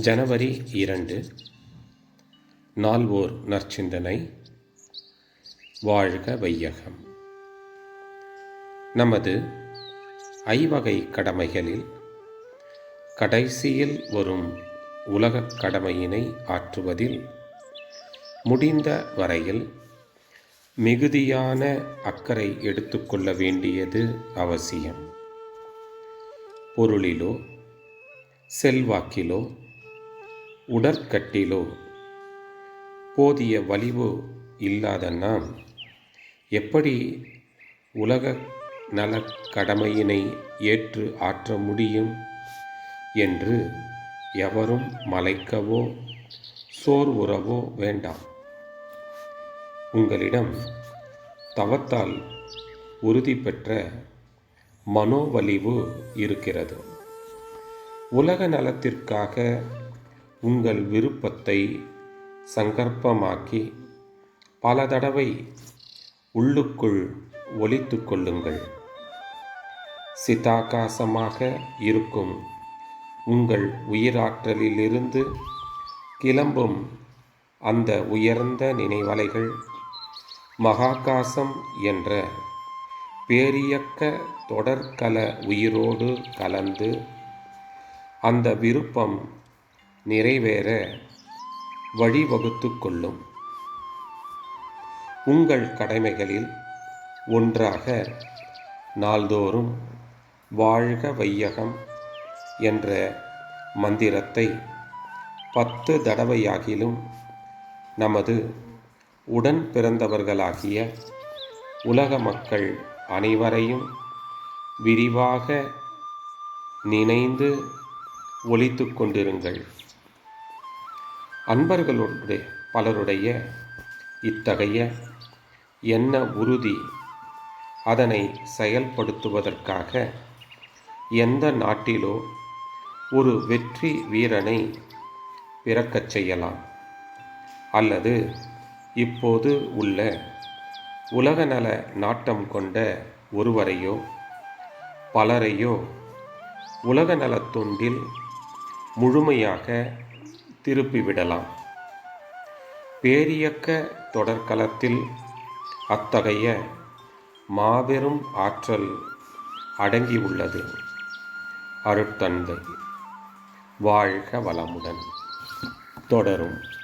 ஜனவரி இரண்டு. நால்வோர் நற்சிந்தனை. வாழ்க வையகம். நமது ஐவகை கடமைகளில் கடைசியில் வரும் உலகக் கடமையினை ஆற்றுவதில் முடிந்த வரையில் மிகுதியான அக்கறை எடுத்துக்கொள்ள வேண்டியது அவசியம். பொருளிலோ செல்வாக்கிலோ உடற்கட்டிலோ? போதிய வலிவு இல்லாத நாம் எப்படி உலக நலக் கடமையினை ஏற்று ஆற்ற முடியும் என்று எவரும் மலைக்கவோ சோர்வுறவோ வேண்டாம். உங்களிடம் தவத்தால் உறுதி பெற்ற மனோவலிவு இருக்கிறது. உலக நலத்திற்காக உங்கள் விருப்பத்தை சங்கற்பமாக்கி பல தடவை உள்ளுக்குள் ஒலித்து கொள்ளுங்கள். சிதாகாசமாக இருக்கும் உங்கள் உயிராற்றலிலிருந்து கிளம்பும் அந்த உயர்ந்த நினைவலைகள் மகாகாசம் என்ற பேரியக்க தொடர்கல உயிரோடு கலந்து அந்த விருப்பம் நிறைவேற வழிவகுத்து கொள்ளும். உங்கள் கடமைகளில் ஒன்றாக நாள்தோறும் வாழ்க வையகம் என்ற மந்திரத்தை பத்து தடவையாகிலும் நமது உடன் பிறந்தவர்களாகிய உலக மக்கள் அனைவரையும் விரிவாக நினைந்து ஒழித்து கொண்டிருங்கள். அன்பர்களுடைய பலருடைய இத்தகைய என்ன உறுதி அதனை செயல்படுத்துவதற்காக எந்த நாட்டிலோ ஒரு வெற்றி வீரனை பிறக்கச் செய்யலாம். அல்லது இப்போது உள்ள உலகநல நாட்டம் கொண்ட ஒருவரையோ பலரையோ உலக நலத்தொண்டில் முழுமையாக திருப்பிவிடலாம். பேரியக்க தொடர்கலத்தில் அத்தகைய மாபெரும் ஆற்றல் அடங்கியுள்ளது அருட்தந்தை. வாழ்க வளமுடன். தொடரும்.